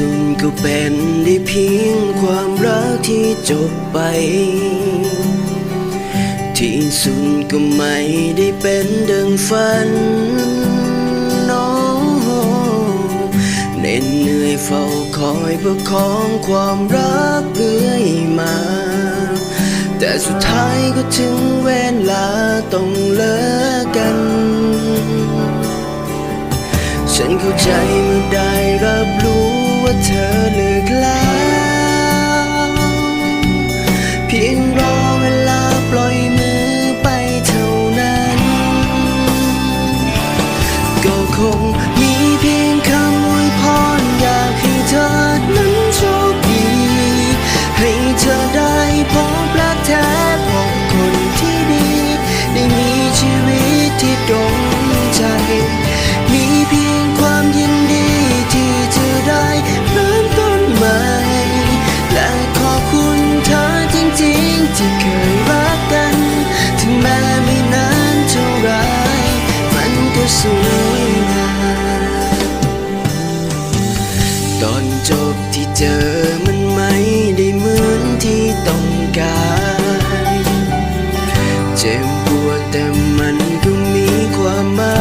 สุดก็เป็นได้เพียงความรักที่จบไป ที่สุดก็ไม่ได้เป็นดังฝันน้องเหน็ดเหนื่อยเฝ้าคอยประคองความรักเรื่อยมา แต่สุดท้ายก็ถึงเวลาต้องเลิกกัน ฉันเข้าใจเมื่อได้รับรู้ ว่าเธอเลิกแล้ว เพียงรอเวลาปล่อยมือไปเท่านั้น ก็คงมีเพียง เจ็บปวดแต่มันก็มีความหมา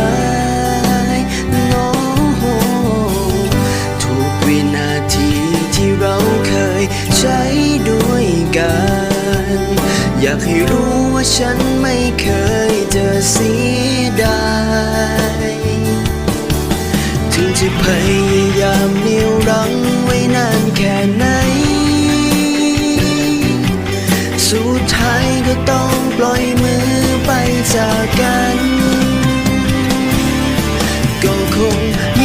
ยน้องทุกวินาทีที่เราเคยใช้ด้วยกัน อยากให้รู้ว่าฉันไม่เคยจะเสียดายถึงจะพยายามเหนี่ยวรั้งไว้นานแค่ไหน สุดท้ายก็ต้องปล่อยมือไปจากกัน ก็คง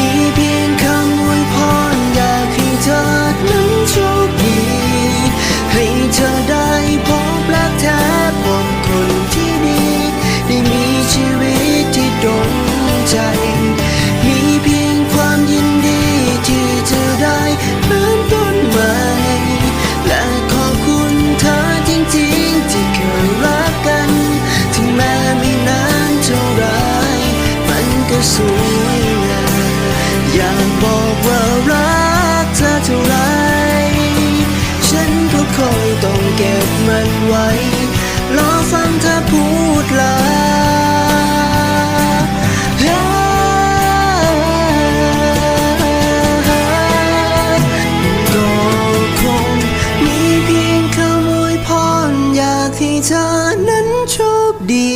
อนั้นโชคดี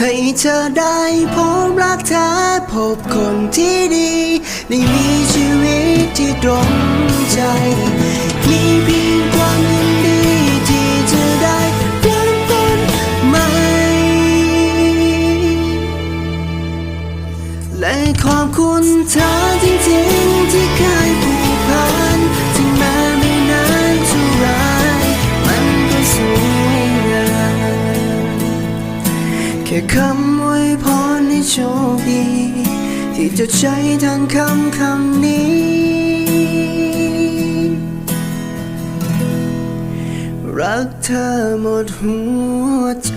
ให้เธอได้พบรักแท้พบคนที่ดี ได้มีชีวิตที่ตรงใจ มีเพียง แค่คำอวยพรให้โชคดี ที่จะใช้ทางคำคำนี้ รักเธอหมดหัวใจ